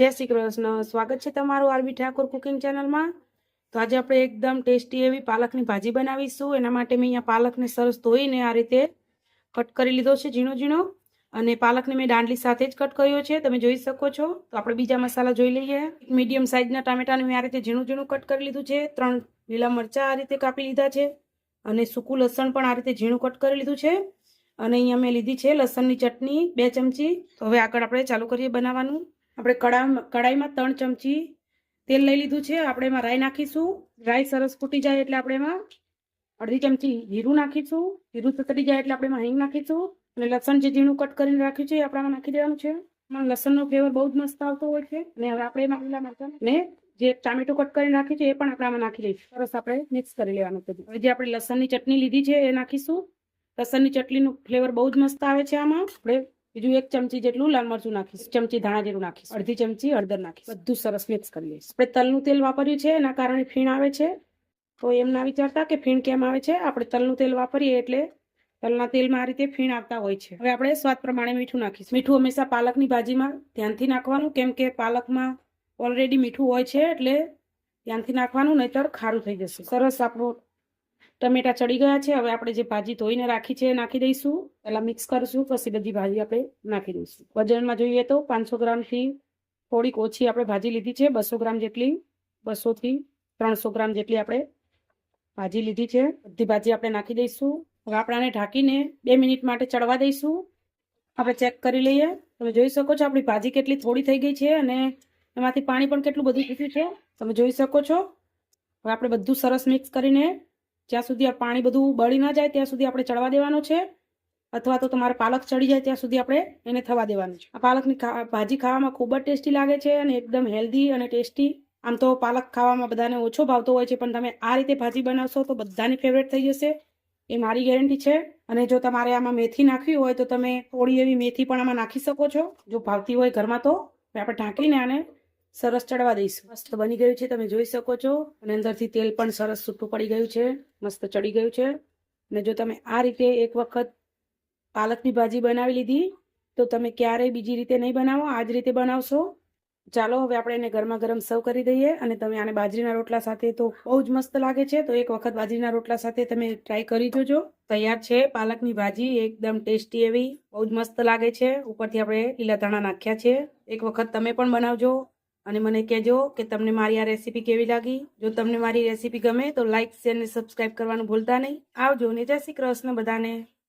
જય શ્રી કૃષ્ણ. સ્વાગત છે તમારું આરબી ઠાકોર કુકિંગ ચેનલમાં. તો આજે આપણે એકદમ ટેસ્ટી એવી પાલકની ભાજી બનાવીશું. એના માટે મેં અહીંયા પાલકને સરસ ધોઈને આ રીતે કટ કરી લીધો છે ઝીણો ઝીણો. અને પાલકને મેં દાંડલી સાથે જ કટ કર્યો છે. તમે જોઈ શકો છો. તો આપણે બીજા મસાલા જોઈ લઈએ. મીડિયમ સાઇઝના ટામેટાને મેં આ રીતે ઝીણું ઝીણું કટ કરી લીધું છે. ત્રણ લીલા મરચાં આ રીતે કાપી લીધા છે. અને સૂકું લસણ પણ આ રીતે ઝીણું કટ કરી લીધું છે. અને અહીંયા મેં લીધી છે લસણની ચટણી બે ચમચી. તો હવે આગળ આપણે ચાલુ કરીએ બનાવવાનું. આપણે કડા કડાઈમાં ત્રણ ચમચી તેલ લઈ લીધું છે. આપણે એમાં રાઈ નાખીશું. રાઈ સરસ ફૂટી જાય એટલે આપણે એમાં અડધી ચમચી જીરું નાખીશું. જીરું સતરી જાય એટલે આપણે એમાં હિંગ નાખીશું. અને લસણ જે ઝીણું કટ કરીને રાખ્યું છે એ આપણામાં નાખી દેવાનું છે. લસણનો ફ્લેવર બહુ જ મસ્ત આવતો હોય છે. અને હવે આપણે એમાં લીલા મરચાં ને જે ટામેટું કટ કરીને રાખ્યું છે એ પણ આપણામાં નાખી દઈશું. સરસ આપણે મિક્સ કરી લેવાનું બધું. હવે જે આપણે લસણની ચટણી લીધી છે એ નાખીશું. લસણની ચટણીનું ફ્લેવર બહુ જ મસ્ત આવે છે આમાં. આપણે બીજું એક ચમચી જેટલું લાલ મરચું નાખીશ, ચમચી ધાણા જીરું નાખીશ, અડધી ચમચી હળદર નાખીશ. બધું સરસ મિક્સ કરી લઈશ. આપણે તલનું તેલ વાપર્યું છે, એના કારણે ફીણ આવે છે. તો એમ ના વિચારતા કે ફીણ કેમ આવે છે, આપણે તલનું તેલ વાપરીએ એટલે તલના તેલમાં આ રીતે ફીણ આવતા હોય છે. હવે આપણે સ્વાદ પ્રમાણે મીઠું નાખીશું. મીઠું હંમેશા પાલકની ભાજીમાં ધ્યાનથી નાખવાનું, કેમ કે પાલકમાં ઓલરેડી મીઠું હોય છે એટલે ધ્યાનથી નાખવાનું, નહીતર ખારું થઈ જશે. સરસ આપણું ટમેટા ચડી ગયા છે. હવે આપણે જે ભાજી ધોઈને રાખી છે નાખી દઈશું. પહેલાં મિક્સ કરીશું, પછી બધી ભાજી આપણે નાખી દઈશું. વજનમાં જોઈએ તો પાંચસો ગ્રામથી થોડીક ઓછી આપણે ભાજી લીધી છે. બસો ગ્રામ જેટલી, બસોથી ત્રણસો ગ્રામ જેટલી આપણે ભાજી લીધી છે. બધી ભાજી આપણે નાખી દઈશું. હવે આપણાને ઢાંકીને બે મિનિટ માટે ચડવા દઈશું. આપણે ચેક કરી લઈએ. તમે જોઈ શકો છો આપણી ભાજી કેટલી થોડી થઈ ગઈ છે અને એમાંથી પાણી પણ કેટલું બધું પીધું છે. તમે જોઈ શકો છો. હવે આપણે બધું સરસ મિક્સ કરીને જ્યાં સુધી આ પાણી બધું બળી ના જાય, ત્યાં સુધી આપણે ચડવા દેવાનું છે. અથવા તો તમારે પાલક ચડી જાય, ત્યાં સુધી આપણે એને થવા દેવાનું છે. આ પાલકની ભાજી ખાવામાં ખૂબ જ ટેસ્ટી લાગે છે અને એકદમ હેલ્ધી અને ટેસ્ટી. આમ તો પાલક ખાવામાં બધાને ઓછો ભાવતો હોય છે, પણ તમે આ રીતે ભાજી બનાવશો તો બધાની ફેવરેટ થઈ જશે. એ મારી ગેરંટી છે. અને જો તમારે આમાં મેથી નાખવી હોય તો તમે થોડી એવી મેથી પણ આમાં નાખી શકો છો. જો ભાવતી હોય ઘરમાં તો આપણે ઢાંકીને આને સરસ ચડવા દઈશું. મસ્ત બની ગયું છે, તમે જોઈ શકો છો. અને અંદરથી તેલ પણ સરસ છૂટું પડી ગયું છે. મસ્ત ચડી ગયું છે. અને જો તમે આ રીતે એક વખત પાલકની ભાજી બનાવી લીધી, તો તમે ક્યારેય બીજી રીતે નહીં બનાવો, આ જ રીતે બનાવશો. ચાલો, હવે આપણે એને ગરમા ગરમ સર્વ કરી દઈએ. અને તમે આને બાજરીના રોટલા સાથે તો બહુ જ મસ્ત લાગે છે. તો એક વખત બાજરીના રોટલા સાથે તમે ટ્રાય કરી જોજો. તૈયાર છે, પાલકની ભાજી એકદમ ટેસ્ટી એવી, બહુ જ મસ્ત લાગે છે. ઉપરથી આપણે લીલા ધાણા નાખ્યા છે. એક વખત તમે પણ બનાવજો. અને મને કહેજો કે તમને મારી આ રેસીપી કેવી લાગી? જો તમને મારી રેસીપી ગમે તો લાઇક શેર અને સબસ્ક્રાઇબ કરવાનું ભૂલતા નહીં. આવજો ને જય શ્રી કૃષ્ણ બધાને.